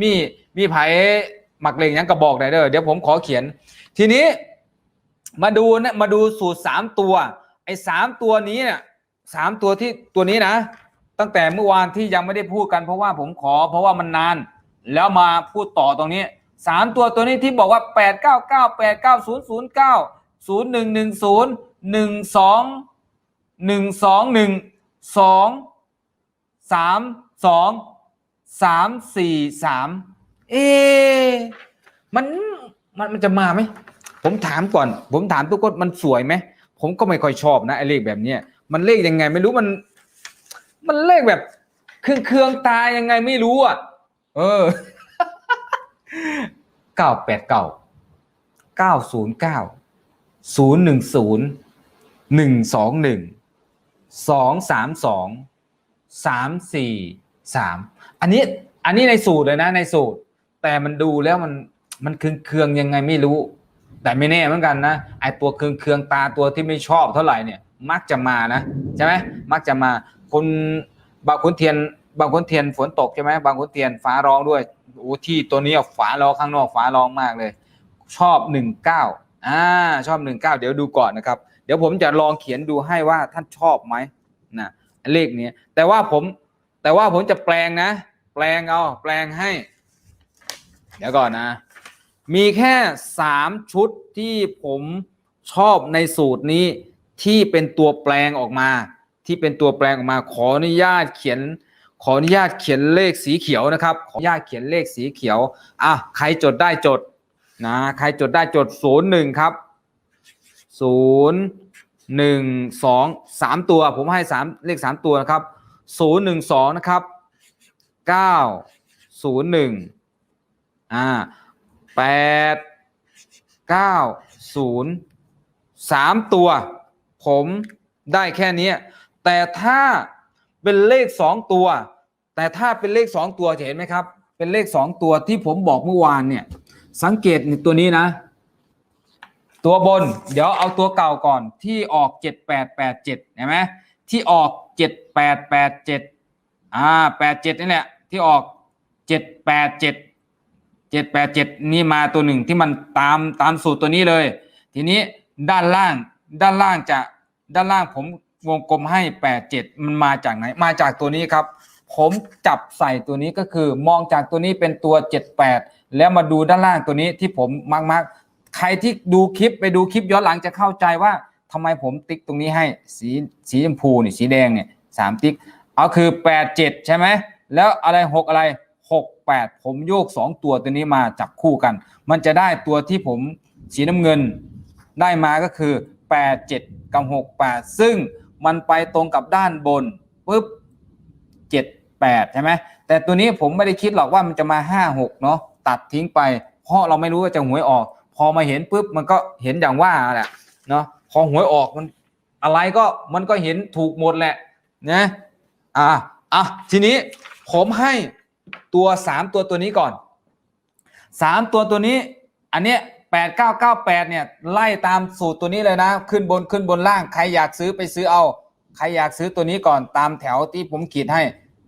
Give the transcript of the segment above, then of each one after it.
มีมีไผหมักเลงยังกระบอกได้เด้อเดี๋ยวผมขอเขียน ทีนี้มาดูนะมาดูสูตรสามตัว ไอ้สามตัวนี้เนี่ยสามตัวที่ตัวนี้นะ ตั้งแต่เมื่อวานที่ยังไม่ได้พูดกันเพราะว่าผมขอ เพราะว่ามันนาน แล้วมาพูดต่อตรงนี้สามตัวตัวนี้ที่บอกว่าแปดเก้าเก้าแปดเก้าศูนย์ศูนย์เก้าศูนย์หนึ่งหนึ่งศูนย์หนึ่งสองหนึ่งสองหนึ่งสองสามสอง สามสี่สามเอ มันมันมันจะมาไหม ผมถามก่อน ผมถามทุกคนมันสวยไหม ผมก็ไม่ค่อยชอบนะไอ้เลขแบบเนี้ยมันเลขยังไง ไม่รู้มัน มันเลขแบบเครื่องเครื่องตายังไงไม่รู้อะ เออเก้าแปดเก้าเก้าศูนย์เก้าศูนย์หนึ่งศูนย์หนึ่งสองหนึ่งสองสามสองสามสี่ สามอันนี้อันนี้ในสูตรเลยนะในสูตร แต่มันดูแล้วมันมันเคืองเคืองยังไงไม่รู้ แต่ไม่แน่เหมือนกันนะไอตัวเคืองเคืองตาตัวที่ไม่ชอบเท่าไหร่เนี่ย มักจะมานะใช่ไหมมักจะมาคนบางคนเทียนบางคนเทียนฝนตกใช่ไหมบางคนเทียนฟ้าร้องด้วยโอ้ที่ตัวนี้ฝาร้องข้างนอกฟ้าร้องมากเลย ชอบหนึ่งเก้าอ่าชอบหนึ่งเก้าเดี๋ยวดูก่อนนะครับ เดี๋ยวผมจะลองเขียนดูให้ว่าท่านชอบไหมนะเลขนี้แต่ว่าผม แต่ว่าผมจะแปลงนะ แปลงเอา แปลงให้ เดี๋ยวก่อนนะ มีแค่สามชุดที่ผมชอบในสูตรนี้ที่เป็นตัวแปลงออกมา ที่เป็นตัวแปลงออกมา ขออนุญาตเขียน ขออนุญาตเขียนเลขสีเขียวนะครับ ขออนุญาตเขียนเลขสีเขียวอะใครจดได้จดนะใครจดได้จดศูนย์หนึ่งครับศูนย์หนึ่งสองสามตัวผมให้สามเลขสามตัวนะครับ ศูนย์หนึ่งสองนะครับเก้าศูนย์หนึ่งอ่าแปดเก้าศูนย์สามตัว ผมได้แค่นี้ แต่ถ้าเป็นเลขสองตัว แต่ถ้าเป็นเลขสองตัวจะเห็นไหมครับ เป็นเลขสองตัวที่ผมบอกเมื่อวานเนี่ย สังเกตในตัวนี้นะ ตัวบน เดี๋ยวเอาตัวเก่าก่อนที่ออกเจ็ดแปดแปดเจ็ดเห็นไหม ที่ออกเจ็ดแปดแปดเจ็ดอ่าแปดเจ็ดนี่แหละที่ออกเจ็ดแปดเจ็ดเจ็ดแปดเจ็ดนี่มาตัวหนึ่งที่มันตามตามสูตรตัวนี้เลย ทีนี้ด้านล่างด้านล่างจะด้านล่างผมวงกลมให้แปดเจ็ดมันมาจากไหนมาจากตัวนี้ครับ ผมจับใส่ตัวนี้ก็คือมองจากตัวนี้เป็นตัวเจ็ดแปดแล้วมาดูด้านล่างตัวนี้ที่ผมมักมักๆใครที่ดูคลิปไปดูคลิปย้อนหลังจะเข้าใจว่า ทำไมผมติ๊กตรงนี้ให้สีสีชมพูนี่สีแดงเนี่ยสามติ๊กเอาคือแปดเจ็ดใช่ไหมแล้วอะไรหกอะไรหกแปดผมโยกสองตัวตัวนี้มาจับคู่กัน มันจะได้ตัวที่ผมสีน้ำเงินได้มาก็คือ8 7กับ6 8ซึ่งมันไปตรงกับด้านบนปุ๊บ7 8ใช่ไหมแต่ตัวนี้ผมไม่ได้คิดหรอกว่ามันจะมา5 6เนาะตัดทิ้งไป เพราะเราไม่รู้ว่าจะหวยออก พอมาเห็นปุ๊บมันก็เห็นอย่างว่าแหละเนาะ พอหวยออกมันอะไรก็มันก็เห็นถูกหมดแหละนะอะอะทีนี้ผมให้ตัว3ตัวตัวนี้ก่อนสามตัวตัวนี้ อันเนี้ยแปดเก้าเก้าแปดเนี่ยไล่ตามสูตรตัวนี้เลยนะ ขึ้นบนขึ้นบนล่างใครอยากซื้อไปซื้อเอา ใครอยากซื้อตัวนี้ก่อนตามแถวที่ผมขีดให้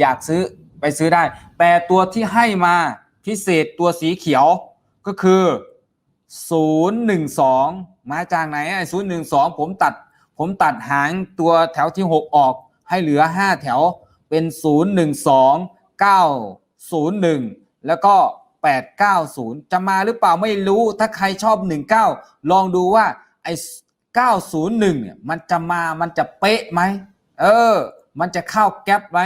อยากซื้อไปซื้อได้ แต่ตัวที่ให้มาพิเศษตัวสีเขียวก็คือศูนย์หนึ่งสอง มาจากไหนไอ้ศูนย์หนึ่งสองผมตัด ผมตัดหางตัวแถวที่หกออกให้เหลือห้าแถวเป็นศูนย์หนึ่งสองเก้าศูนย์หนึ่งแล้วก็890จะมาหรือเปล่าไม่รู้ถ้าใครชอบ19ลองดูว่าไอ้901เนี่ยมันจะมามันจะเป๊ะไหมเออ มันจะเข้าแก๊ปไหม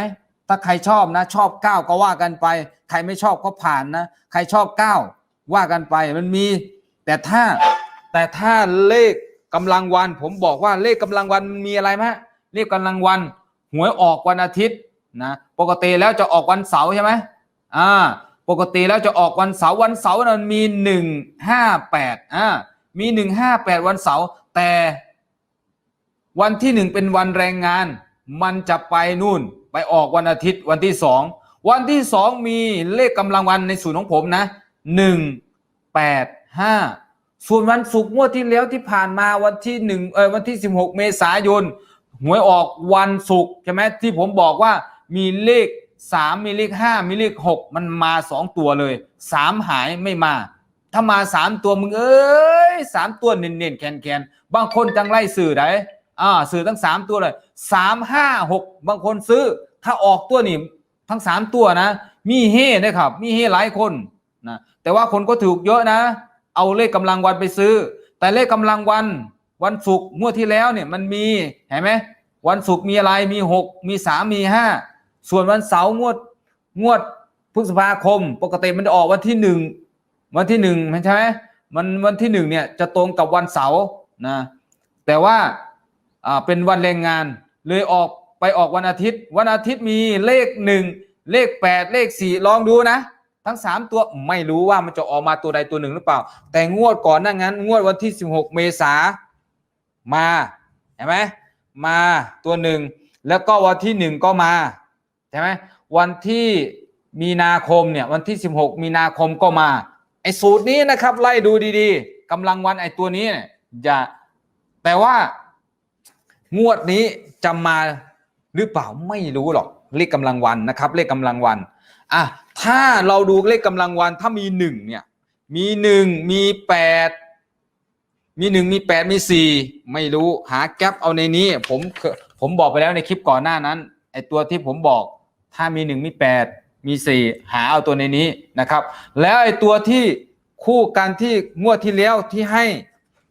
ถ้าใครชอบนะชอบ9ก็ว่ากันไป ใครไม่ชอบก็ผ่านนะ ใครชอบ9ว่ากันไปมันมี แต่ถ้า แต่ถ้าเลขกำลังวัน ผมบอกว่าเลขกำลังวันมีอะไรไหมเลขกำลังวันหวยออกวันอาทิตย์นะปกติแล้วจะออกวันเสาร์ใช่ไหมอ่าปกติแล้วจะออกวันเสาร์วันเสาร์นั้นมีหนึ่งห้าแปดอ่ามีหนึ่งห้าแปดวันเสาร์แต่วันที่หนึ่งเป็นวันแรงงาน มันจะไปนู่นไปออกวันอาทิตย์วันที่สองวันที่สองมีเลขกำลังวันในสูตรของผมนะหนึ่งแปดห้า ส่วนวันศุกร์งวดที่แล้วที่ผ่านมาวันที่หนึ่งเออวันที่สิบหกเมษายนหวยออกวันศุกร์ใช่ไหมที่ผมบอกว่ามีเลขสามมีเลขห้ามีเลขหกมันมาสองตัวเลยสามหายไม่มา ถ้ามาสามตัวมึงเอ้ยสามตัวเน้นๆแคนๆบางคนจังไล่สื่อไหนอ่าสื่อทั้งสามตัวเลยสามห้าหกบางคนซื้อ ถ้าออกตัวนี่ทั้งสามตัวนะ มีเฮนะครับ มีเฮหลายคนนะแต่ว่าคนก็ถูกเยอะนะ เอาเลขกำลังวันไปซื้อ แต่เลขกำลังวัน วันศุกร์งวดที่แล้วเนี่ยมันมีเห็นไหมวันศุกร์มีอะไรมีหกมีสามมีห้าส่วนวันเสาร์งวดงวดพฤษภาคม ปกติมันจะออกวันที่หนึ่งวันที่หนึ่งใช่ไหมมันวันที่หนึ่งเนี่ยจะตรงกับวันเสาร์นะแต่ว่าอ่าเป็นวันแรงงาน เลยออกไปออกวันอาทิตย์ วันอาทิตย์มีเลขหนึ่งเลขแปดเลขสี่ลองดูนะ ทั้งสามตัวไม่รู้ว่ามันจะออกมาตัวใดตัวหนึ่งหรือเปล่า แต่งวดก่อนหน้างั้น งวดวันที่ 16 เมษามาเห็นไหมมาตัวหนึ่งแล้วก็วันที่หนึ่งก็มาใช่ไหมวันที่มีนาคมเนี่ยวันที่ 16 มีนาคมก็มาไอ้สูตรนี้นะครับ ไล่ดูดีๆกำลังวันไอ้ตัวนี้เนี่ยอย่าแต่ว่างวดนี้จะมาหรือเปล่าไม่รู้หรอก เลขกำลังวันนะครับ เลขกำลังวันอะถ้าเราดูเลขกำลังวันถ้ามีหนึ่งเนี่ยมีหนึ่งมีแปดมีหนึ่งมีแปดมีสี่ไม่รู้หาแก๊ปเอาในนี้ ผมผมบอกไปแล้วในคลิปก่อนหน้านั้นไอตัวที่ผมบอกถ้ามีหนึ่งมีแปดมีสี่หาเอาตัวในนี้นะครับ แล้วไอตัวที่คู่กันที่งวดที่แล้วที่ให้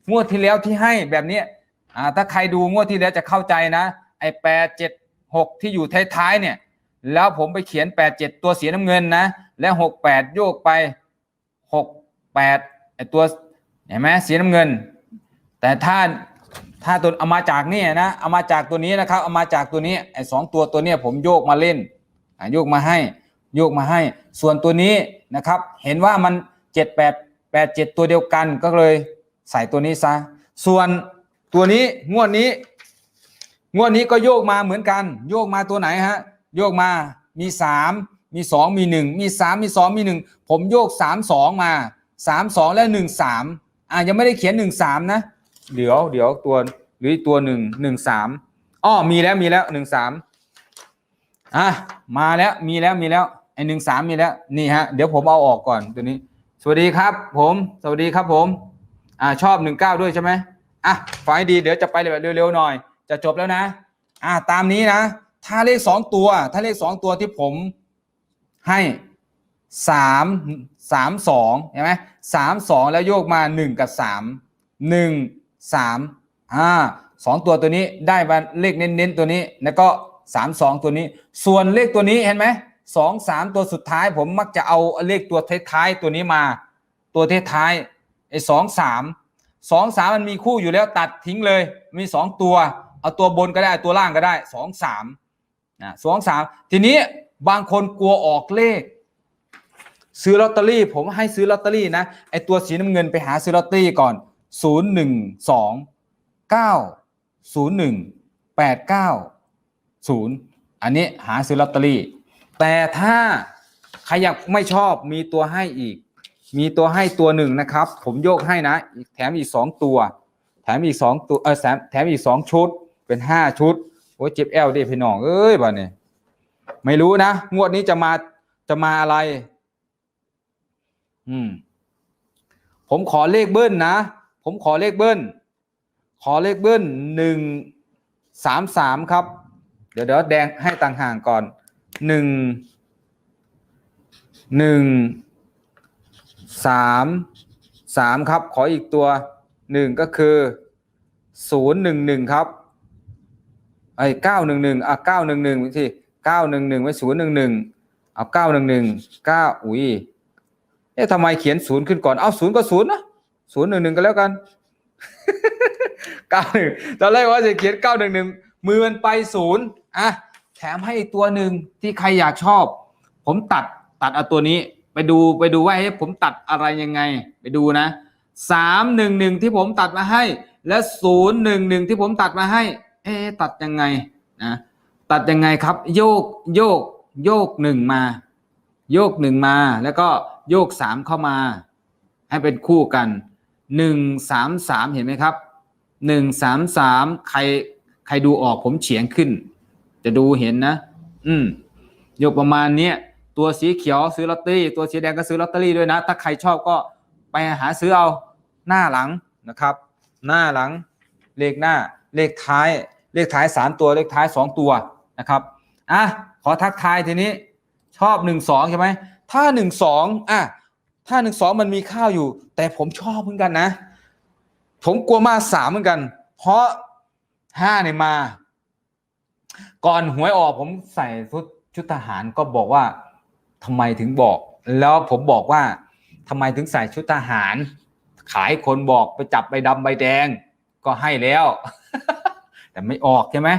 งวดที่แล้วที่ให้แบบนี้อ่าถ้าใครดูงวดที่แล้วจะเข้าใจนะ ไอแปดเจ็ด หกที่อยู่ท้ายๆเนี่ย แล้วผมไปเขียนแปดเจ็ดตัวสีน้ำเงินนะ แล้วหกแปดโยกไปหกแปดไอตัวเห็นไหมสีน้ำเงิน แต่ถ้าถ้าตัวเอามาจากนี่นะเอามาจากตัวนี้นะครับเอามาจากตัวนี้ไอสองตัวตัวเนี้ยผมโยกมาเล่นโยกมาให้โยกมาให้ ส่วนตัวนี้นะครับ เห็นว่ามันเจ็ดแปดแปดเจ็ดตัวเดียวกันก็เลยใส่ตัวนี้ซะ ส่วนตัวนี้งวดนี้ งวดนี้ก็โยกมาเหมือนกัน โยกมาตัวไหนฮะ โยกมามีสามมีสองมีหนึ่งมีสามมีสองมีหนึ่งผมโยกสามสองมาสามสองและหนึ่งสามอะยังไม่ได้เขียนหนึ่งสามนะเดี๋ยวเดี๋ยวตัวหรือตัวหนึ่งหนึ่งสามอ้อมีแล้วมีแล้วหนึ่งสามอะมาแล้วมีแล้วมีแล้วไอหนึ่งสามมีแล้วนี่ฮะเดี๋ยวผมเอาออกก่อนตัวนี้ สวัสดีครับ ผม สวัสดีครับผม อ่าชอบหนึ่งเก้าด้วยใช่ไหมอะฝ่ายดีเดี๋ยวจะไปแบบเร็วๆหน่อย จะจบแล้วนะอ่าตามนี้นะ ถ้าเลขสองตัว ถ้าเลขสองตัวที่ผมให้สามสามสองเห็นไหมสามสองแล้วโยกมาหนึ่งกับสามหนึ่งสามอ่าสองตัวตัวนี้ได้มาเลขเน้นๆตัวนี้ แล้วก็สามสองตัวนี้ ส่วนเลขตัวนี้เห็นไหมสองสามตัวสุดท้าย ผมมักจะเอาเลขตัวท้ายๆตัวนี้มา ตัวท้ายๆไอ้สองสามสองสามมันมีคู่อยู่แล้วตัดทิ้งเลยมีสองตัว เอาตัวบนก็ได้ตัวล่างก็ได้สองสามนะสองสามทีนี้บางคนกลัวออกเลข ซื้อลอตเตอรี่ ผมให้ซื้อลอตเตอรี่นะไอตัวสีน้ำเงินไปหาซื้อลอตเตอรี่ก่อนศูนย์หนึ่งสองเก้าศูนย์หนึ่งแปดเก้าศูนย์อันนี้หาซื้อลอตเตอรี่ แต่ถ้าใครอยากไม่ชอบมีตัวให้อีก มีตัวให้ตัวหนึ่งนะครับ ผมโยกให้นะ แถมอีกสองตัว แถมอีกสองตัวเออแถมแถมอีกสองชุด เป็นห้าชุดโอ้ยเจ็บแอลดิพี่น้องเอ้ยบ้านี่ไม่รู้นะงวดนี้จะมาจะมาอะไร อืม ผมขอเลขเบิ้ลนะ ผมขอเลขเบิ้ล ขอเลขเบิ้ลหนึ่งสามสามครับ เดี๋ยวเดี๋ยวแดงให้ต่างห่างก่อนหนึ่งหนึ่งสามสามครับ ขออีกตัวหนึ่งก็คือศูนย์หนึ่งหนึ่งครับ ไอ้เก้าหนึ่งหนึ่งอะเก้าหนึ่งหนึ่งที่เก้าหนึ่งหนึ่งไว้ศูนย์หนึ่งหนึ่งเอาเก้าหนึ่งหนึ่งเก้าอุ้ยเอ๊ะทำไมเขียนศูนย์ขึ้นก่อนเอาศูนย์ก็ศูนย์นะศูนย์หนึ่งหนึ่งก็แล้วกันเก้าหนึ่งตอนแรกว่าจะเขียนเก้าหนึ่งหนึ่งมือมันไปศูนย์อะแถมให้ตัวหนึ่งที่ใครอยากชอบ ผมตัดตัดเอาตัวนี้ไปดูไปดูว่าให้ผมตัดอะไรยังไง ไปดูนะสามหนึ่งหนึ่งที่ผมตัดมาให้ และศูนย์หนึ่งหนึ่งที่ผมตัดมาให้ เอ๊ะตัดยังไงนะตัดยังไงครับ โยกโยกโยกหนึ่งมา โยกหนึ่งมา แล้วก็โยกสามเข้ามา ให้เป็นคู่กันหนึ่งสามสามเห็นไหมครับหนึ่งสามสามใครใครดูออกผมเฉียงขึ้น จะดูเห็นนะ อืมยกประมาณเนี้ยตัวสีเขียวซื้อลอตเตอรี่ตัวสีแดงก็ซื้อลอตเตอรี่ด้วยนะ ถ้าใครชอบก็ไปหาซื้อเอาหน้าหลังนะครับ หน้าหลังเลขหน้า เลขท้ายเลขท้ายสามตัวเลขท้ายสองตัวนะครับอะขอทักทายทีนี้ชอบหนึ่งสองใช่ไหมถ้าหนึ่งสองอะถ้าหนึ่งสองมันมีข้าวอยู่ แต่ผมชอบเหมือนกันนะ ผมกลัวมาสามเหมือนกัน เพราะห้าเนี่ยมา ก่อนหวยออกผมใส่ชุดชุดทหารก็บอกว่าทำไมถึงบอก แล้วผมบอกว่าทำไมถึงใส่ชุดทหาร ขายคนบอกไปจับใบดำใบแดง ก็ให้แล้ว แต่ไม่ออกใช่ไหม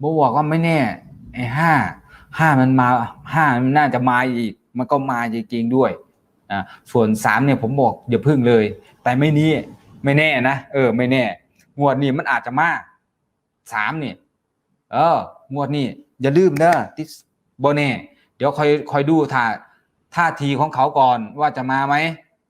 บอกว่าไม่แน่ไอ้ห้าห้ามันมาห้ามันน่าจะมาอีก มันก็มาจริงๆด้วยอ่าส่วนสามเนี่ยผมบอกอย่าพึ่งเลย แต่ไม่นี้ไม่แน่นะเออ ไม่แน่ งวดนี้มันอาจจะมาสามเนี่ยเอองวดนี้อย่าลืมเด้อทิโบเน่เดี๋ยวคอยคอยดูท่าท่าทีของเขาก่อนว่าจะมาไหม